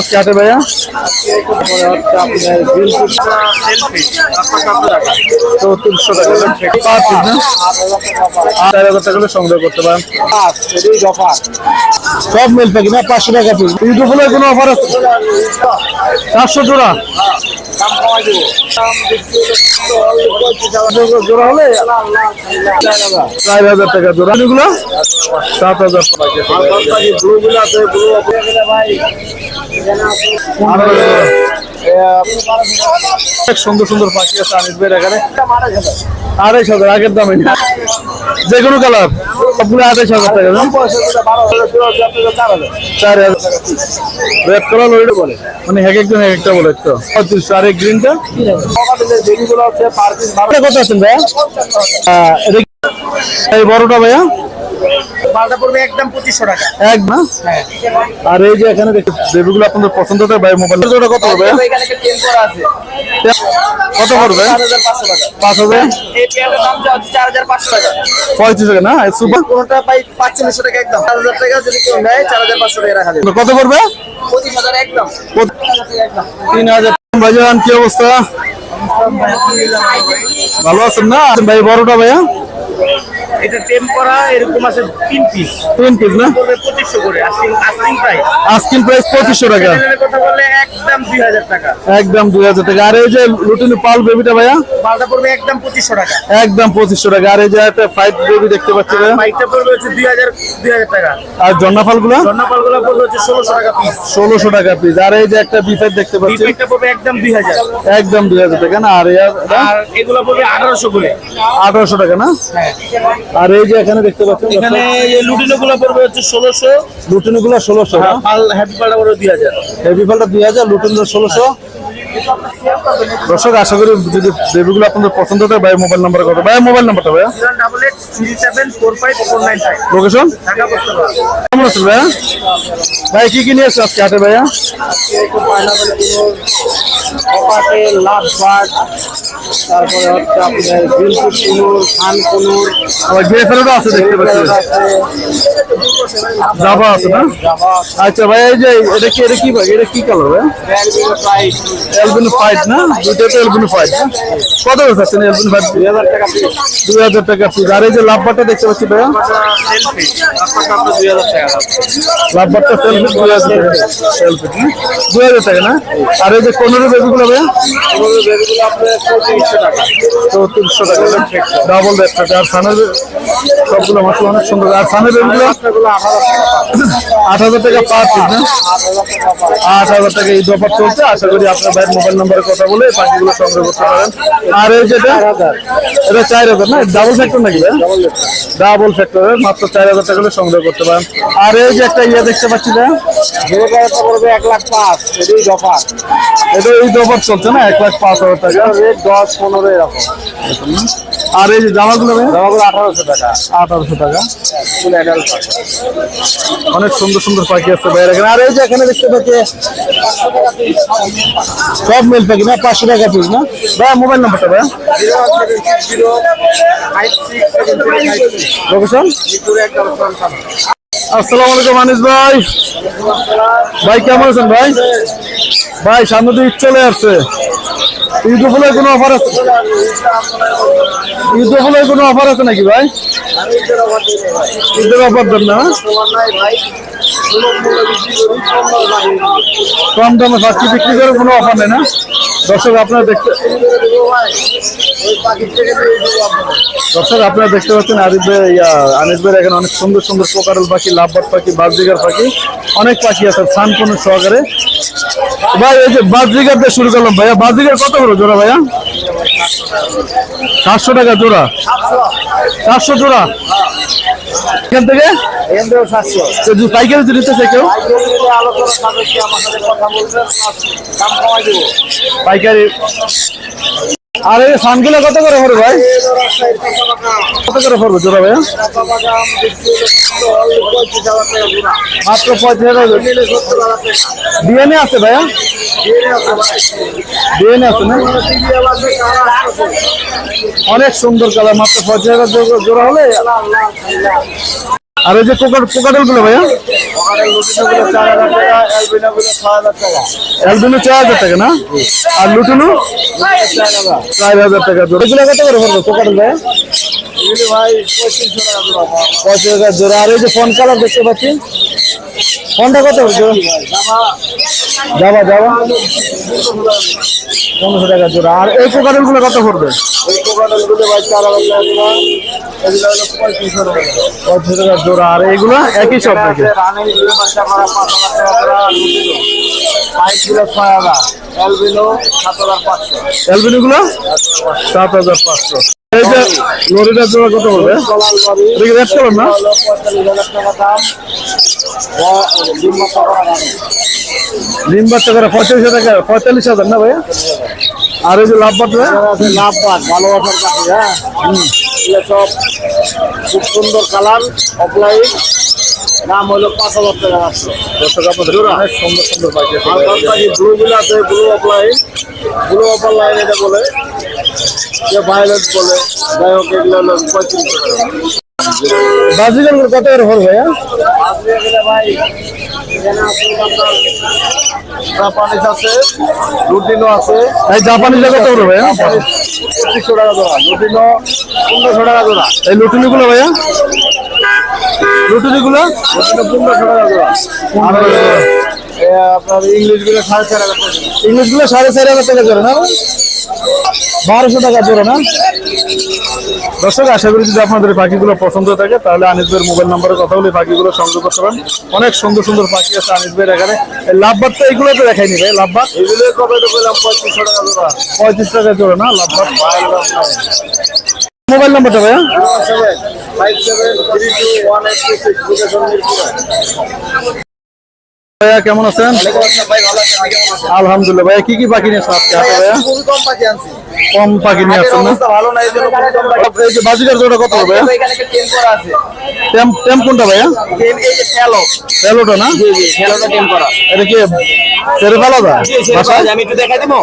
আজকে হাটে ভাইয়া। চৌত্রিশশো টাকা পার পিস চার হাজার টাকা সংগ্রহ করতে পারেন। সব প্যাকেট না? পাঁচশো টাকা পিস ইউটিউবে কোনো অফার আছে? চারশো জোড়া। জোড়া হলে টাকা জোড়া। এগুলো? সুন্দর সুন্দর পাখি হাজার, আগের দামে কালার, সবগুলো আড়াইশ হাজার টাকা চার হাজার রেড কালার ওইটা বলে। মানে এক একজন এক একটা বলে, তো। আর এই গ্রিনটা কত আছেন ভাইয়া? এই বড়টা ভাইয়া? মালটা পড়বে একদম পঁচিশশো টাকা। এক না আর এই যে এখানে দেখি বেবিগুলো আপনাদের পছন্দ হয় ভাই মোবাইল ওটা কত পড়বে? এখানে একটা করা আছে। কত পড়বে? পাঁচ হাজার? এই পেয়ারটার দাম যা হচ্ছে চার হাজার পাঁচশো টাকা। পঁয়ত্রিশ টাকা না? সুপার কোনোটা পাই পাঁচচল্লিশশো টাকা একদম। চার হাজার টাকা যদি কেউ নেয় চার হাজার পাঁচশো টাকা রাখা যাবে। কত পড়বে? পঁচিশ হাজার একদম। তিন হাজার। ভাইজান কি অবস্থা? ভালো আছেন না? ভাই বড়টা ভাইয়া? এটা টেম করা এরকম আছে তিন পিস তিন পিস না? পঁচিশশো করে asking asking price asking price পঁচিশশো টাকা। কথা বললে একদম দুই হাজার টাকা। একদম দুই হাজার টাকা। আর এই যে রুটিন পাল বেবিটা ভাইয়া? মালটা পড়বে একদম পঁচিশশো টাকা। একদম পঁচিশশো টাকা। আর এই যে একটা ফাইভ বেবি দেখতে পাচ্ছি বাইকটা পড়বে হচ্ছে দুই হাজার দুই হাজার টাকা। আর জন্না ফালগুলো স্বর্ণপালগুলো পড়বে হচ্ছে ষোলোশো টাকা পিস ষোলোশো টাকা পিস আর এই যে একটা বিফাইভ দেখতে পাচ্ছি? বিপেকটা পড়বে একদম দুই হাজার। একদম দুই হাজার টাকা না? আর আর এগুলো পড়বে আঠারোশো করে। আঠারোশো টাকা না? আর এই যে এখানে দেখতে পাচ্ছেন এখানে এই লুটিনো গুলো পড়বে হচ্ছে ষোলোশো। লুটিনগুলো ষোলোশো হ্যাপি পালটা পড়বে দুই হাজার। হেভি ফলটা দুই হাজার লুটিন ষোলোশো। দর্শক আশা করি যদি বেবিগুলো আপনাদের পছন্দ হয় ভাই মোবাইল নাম্বার কত ভাই মোবাইল নাম্বারটা ফাইভ লোকেশন ঢাকা বসতে কেমন আছেন ভাইয়া? ভাই কি কি নিয়ে এসছে আজকে হাটে ভাইয়া? তারপরে হচ্ছে আপনার বিলকুল কুনুর খান কুনুর আবার ফেরোটা আছে দেখতে পাচ্ছি। জাভা আছে না? আচ্ছা ভাই এই যে এটা কি এটা কি ভাই? এটা কি কালার ভাই? এলবিনো ফাইট না? দুটো তো এলবিনো ফাইট কত করে আছেন এলবিনো ফাইট দুই হাজার টাকা পিস দুই হাজার টাকা পিস আর এই যে লাভবারটা দেখতে পাচ্ছি ভাইয়া? সেলফি লাভবারটা সেলফি দুই হাজার টাকা। সেলফি দুই হাজার টাকা না? আর এই যে পনেরো বেবিগুলো ভাইয়া? বেবিগুলো আপনার পঁয়ত্রিশশো টাকা। চৌত্রিশশো টাকা। ডাবল থাকে আর সানের সবগুলো মাসে অনেক সুন্দর। আর বেবিগুলো আপনারগুলো আট হাজার টাকা পার পিস না? আট হাজার টাকা এই অফার চলছে। আশা করি আপনার ভাইয়ের মোবাইল নাম্বারে কথা বলে পাখিগুলো সংগ্রহ করতে পারেন। আর এই যেটা এটা চার হাজার না? ডাবল ফ্যাক্টর নাকি ভাই? ডাবল ফ্যাক্টরের মাত্র চার হাজার টাকা হলে সংগ্রহ করতে পারেন। আর এই যে একটা ইয়ে দেখতে পাচ্ছি না? এক লাখ পাঁচ এটাই দফার এটা এই অফার চলছে না? এক লাখ পাঁচ হাজার টাকা। দশ পনেরো এরকম। আর এই যে জামাগুলো ভাই? জামাগুলো আঠারোশো টাকা। আঠারোশো টাকা। অনেক সুন্দর সুন্দর পাখি আছে বাইরে এখানে। আর এই যে এখানে দেখতে পাচ্ছি সব মেল পাখি না? পাঁচশো টাকা পিস না? ভাই মোবাইল নাম্বারটা ভাই লোকেশন থানা আসসালামু আলাইকুম আনিস ভাই। ভাই কেমন আছেন ভাই? ভাই সামনে তো ঈদ চলে আসছে। ঈদ উপলক্ষে কোনো অফার আছে? ঈদ উপলক্ষে কোনো অফার আছে নাকি ভাই? এদের অফার দেন না করি কম দামে পাখি বিক্রি করে কোনো অফার নেই না? দর্শক, আপনারা দেখতে দর্শক, আপনারা দেখতে পাচ্ছেন আরিফ ভাই আনিস ভাই এখানে অনেক সুন্দর সুন্দর প্রকারের পাখি লাভবাদ পাখি বাজরিগার পাখি, অনেক পাখি আছে সানপূর্ণ সহকারে। ভাই, এই যে বাজিগার দিয়ে শুরু করলাম ভাইয়া। বাজিগার কত করে জোড়া ভাইয়া? সাতশো টাকা জোড়া। চারশো জোড়া? এখান থেকে? পাইকারি যদি কেউ? পাইকারি। আর এই সানগুলো কত করে পড়বে ভাই? কত করে পড়বে জোড়া পঁয়ত্রিশ গুণা মাত্র পঁয়ত্রিশ হাজার ডিএনএ আছে ভাইয়া? ডিএনএ আছে না? অনেক সুন্দর কালার, মাত্র পঁচিশ হাজার জোড়া হলে আর ওই যে কোকার কোকাটেলগুলো ভাইয়া? অ্যালবিনো চার হাজার টাকা না? আর লুটুনু? চার হাজার টাকা জোড়া। এগুলো কত করে পড়বে কোকাটেল ভাইয়া? পঁচিশ হাজার জোড়া। আর এই যে ফোন কালার দেখতে পাচ্ছি। ফোনটা কত জোড়া? যাবা যাবা পনেরোশো টাকা জোড়া। আর এই কোকাটেলগুলো কত পড়বে এই ভাই চার হাজার টাকা। পঁয়ত্রিশশো টাকা। জোড়া আর এইগুলো একই সব নাকি? হাজার হাজার সাত হাজার পাঁচশো। গুলো? সাত হাজার পাঁচশো। এই যে লরিটার জোড়া কত রেড কালার না? হাজার ডিম বাচ্চা করা পঁয়তাল্লিশ টাকা পঁয়তাল্লিশ হাজার না ভাইয়া? আর এই যে লাভ আছে লাভ বাদ ভালোবাসার কাছে হ্যাঁ? এগুলো সব খুব সুন্দর কালার অফলাইন। দাম হলো পাঁচ হাজার টাকা আসছে দর্শক আপনাদের অনেক সুন্দর সুন্দর আছে আর ব্লু গুলো আছে ব্লু অফলাইন ব্লু অফলাইন এটা বলে যে ভায়োলেট বলে। যাই হোক এগুলো হলো পঁয়ত্রিশ টাকা। বাজিগার কত করে পড়বে ভাইয়া? জাপানিজ আছে রুটিনও আছে। এই জাপানি কত পড়বে ভাইয়া? পঁচিশশো টাকা জোড়া রুটিনও পনেরোশো টাকা জোড়া। এই লুটুনি ভাইয়া? লুটুনি গুলো রুটিনও পনেরোশো টাকা জোড়া। আপনার ইংলিশগুলো সাড়ে চার হাজার টাকা ইংলিশগুলো সাড়ে চার হাজার টাকা জোড়া না বারোশো টাকা জোড়া না? দর্শক আশা করি যদি আপনাদের পাখিগুলো পছন্দ থাকে তাহলে আনিস ভাইয়ের মোবাইল নাম্বারে কথা বলে পাখিগুলো সংগ্রহ করতে পারেন। অনেক সুন্দর সুন্দর পাখি আছে আনিস ভাইয়ের এখানে। এই লাভবাদ তো এইগুলো তো দেখাইনি ভাই লাভবাদ? এগুলো কবে তো পঁয়ত্রিশশো টাকা জোড়া। পঁয়ত্রিশ টাকা জোড়া না লাভবাদ? মোবাইল নাম্বারটা ভাইয়া? ভাইয়া কেমন আছেন? আলহামদুলিল্লাহ ভাইয়া কি কি পাখি নিয়েছেন আজকে হাতে ভাইয়া? খুবই কম পাখি নিয়ে আসছেন না? ভালো না এই জন্য যে বাজিকার জোড়া কত হবে? তবে এখানে একটা করা আছে। টেম টেম কোনটা ভাইয়া? এই যে তেলোটা না? জি জি শ্যালোটা টেন করা। এটা কি ফেলা? আমি একটু দেখাই দেবো?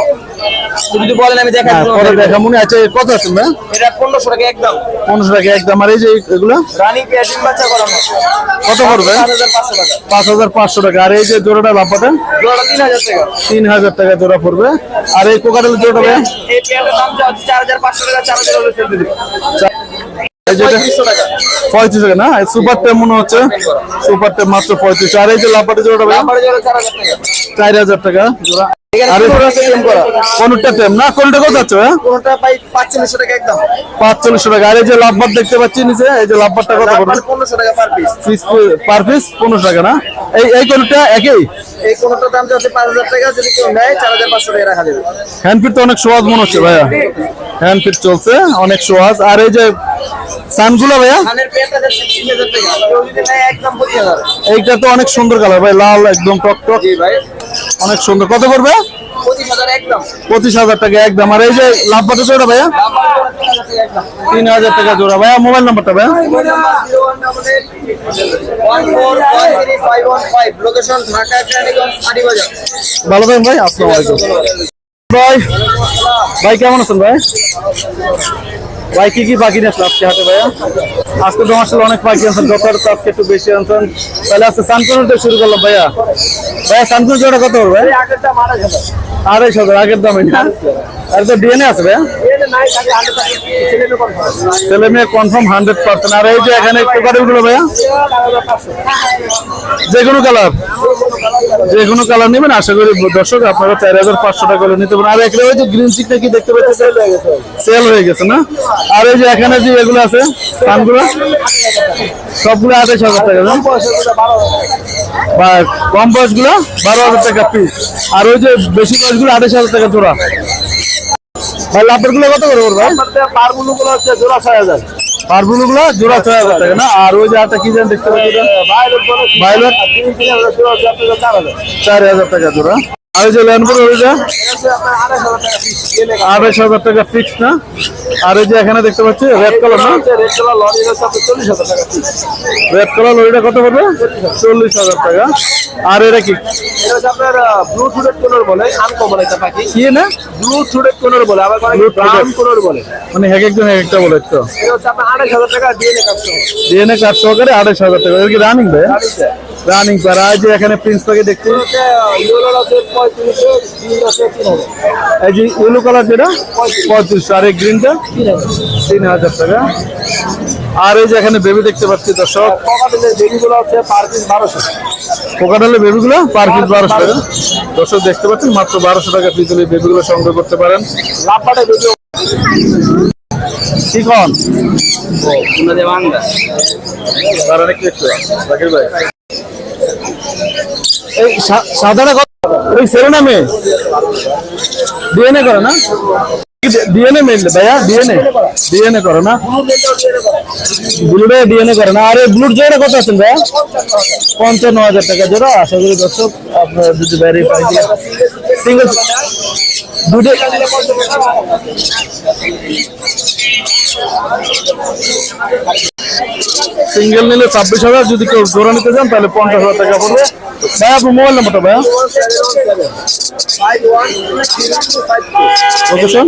তুই যদি বলেন আমি দেখাই হ্যাঁ, দেবো। পরে দেখা মনে আছে কত আছে এটা টাকা একদম। পনেরোশো টাকা একদম। আর এই যে এগুলো? রানিং পেয়ার ডিম বাচ্চা করানো কত হাজার পাঁচশো টাকা। পাঁচ হাজার পাঁচশো টাকা। আর এই যে জোড়াটা লাভটা জোড়াটা তিন হাজার টাকা। তিন হাজার টাকা জোড়া পড়বে। আর এই কোকাটেলের জোড়াটা পেয়ারটার দাম চার হাজার পাঁচশো টাকা চার হাজার হলে সেল দিবি। এই যেটা পঁয়ত্রিশশো টাকা। পঁয়ত্রিশ টাকা না? সুপার টেপ মনে হচ্ছে। সুপার টেপ মাত্র পঁয়ত্রিশ আর এই যে লাফাটি জোড়াটা জোড়া চার হাজার টাকা। চার হাজার টাকা জোড়া এখানে আর পুরো আছে টেম করা কোনটা টেম না কোনটা কত যাচ্ছে কোনটা পাই পাঁচচল্লিশশো টাকা একদম। পাঁচচল্লিশশো টাকা। আর এই যে লাভবার দেখতে পাচ্ছি নিচে এই যে লাভবারটা কত পড়বে পনেরোশো টাকা per piece piece per piece পনেরোশো টাকা না? এই এই কোনটা একই? এই কোনটার দাম যাচ্ছে পাঁচ হাজার টাকা যদি কেউ নেয় চার হাজার পাঁচশো টাকা রাখা যাবে। হ্যান্ড ফিট তো অনেক সহজ মনে হচ্ছে ভাইয়া। হ্যান্ড ফিট চলছে অনেক সহজ আর এই যে সানগুলো ভাইয়া? এইটা তো অনেক সুন্দর কালার ভাই। লাল একদম টক টক। জি ভাই। অনেক সুন্দর। কত পড়বে? পঁচিশ হাজার টাকা একদম। আর এই যে লাভ পাতে জোড়া ভাইয়া? তিন হাজার টাকা জোড়া। ভাইয়া, মোবাইল নাম্বারটা ভাইয়া? ভালো থাকেন ভাই, আসসালামু ভাই ভাই, কেমন আছেন ভাই? ভাই, কি কি পাখি নিয়ে আসলে আজকে হাতে ভাইয়া? আজকে তো আসলে অনেক পাখি আনছেন তো আজকে একটু বেশি আনছেন। তাহলে আজকে সানকুন থেকে শুরু করলাম ভাইয়া। ভাইয়া সানকুন জোড়া কত হবে আড়াইশো হাজার। আগের দামে আর তো ডিএনএ আছে ভাইয়া? ছেলে মেয়ে কনফার্ম হান্ড্রেড পার্সেন্ট আর এই যে এখানে কোকারেলগুলো ভাইয়া? যে কোনো কালার যে কোনো কালার নেবেন আশা করি দর্শক আপনারা চার হাজার পাঁচশো টাকা করে নিতে পারেন আর এখানে ওই যে গ্রিন চিকটা কি দেখতে পাচ্ছেন? সেল হয়ে গেছে। না? আর এই যে এখানে যে এগুলো আছে পানগুলো সবগুলো আঠাশ হাজার টাকা? বা কম বয়সগুলো বারো হাজার টাকা পিস আর ওই যে বেশি বয়সগুলো আঠাশ হাজার টাকা জোড়া। ভাই লাভেরগুলো কত করে ভাই পারগুলো গুলো হচ্ছে জোড়া ছয় হাজার। পারবুলগুলো জোড়া ছয় হাজার টাকা না? আর ওই যে আটা কি জানেন দেখতে পাচ্ছি? ভাইলেট চার হাজার টাকা জোড়া। আর যে ল্যান্ডপুর ওইটা আড়াইশ হাজার টাকা ফিক্স না? আর এই যে এখানে দেখতে পাচ্ছি রেড কালার না? রেড কালার লরিটা কত পড়বে? চল্লিশ হাজার টাকা। আর এটা কি? এটা আপনার ব্লু থ্রুডেড কোনর বলে আনকমন একটা পাখি কি না? ব্লু থ্রুডেড কোনর বলে আবার অনেকে Blue throated। ব্রাউন কোনর বলে। মানে এক একজন এক একটা বলে তো। এটা হচ্ছে আপনার আড়াইশ হাজার টাকা ডিএনএ কাটতে হবে ডিএনএ কার্ড সহকারে আড়াইশ হাজার টাকা। এটা কি রানিং ভাই? রানিং পার। আর যে এখানে প্রিন্স পাখি হাজার। এই যে ইয়েলো কালার যেটা পঁয়ত্রিশশো আর এই গ্রিনটা? তিন হাজার। টাকা। আর এই যে এখানে বেবি দেখতে পাচ্ছি দর্শক। পকাটেলের বেবিগুলো পার পিস বারোশো। টাকা দর্শক দেখতে পাচ্ছেন মাত্র বারোশো টাকা পিস এই বেবিগুলো সংগ্রহ করতে পারেন। লাভবাটে বেবি কি কন আপনাদের একটু একটু ভাই। এই সাদাটা কত ওই ছেলে না মেয়ে। ডিএনএ করে না। ডিএনএ মেল ভাইয়া ডিএনএ ডিএনএ করে না। ব্লুডে ডিএনএ করে না। আরে ব্লুড জোড়া কত আছেন ভাইয়া? পঞ্চান্ন হাজার টাকা জোড়া। আশা করি দর্শক, আপনার যদি বাইরে সিঙ্গেল দুটো সিঙ্গেল নিলে ছাব্বিশ হাজার, যদি কেউ জোড়া নিতে চান, তাহলে পঞ্চাশ হাজার টাকা পড়বে। ভাই, আপনার মোবাইল নাম্বারটা ভাই লোকেশন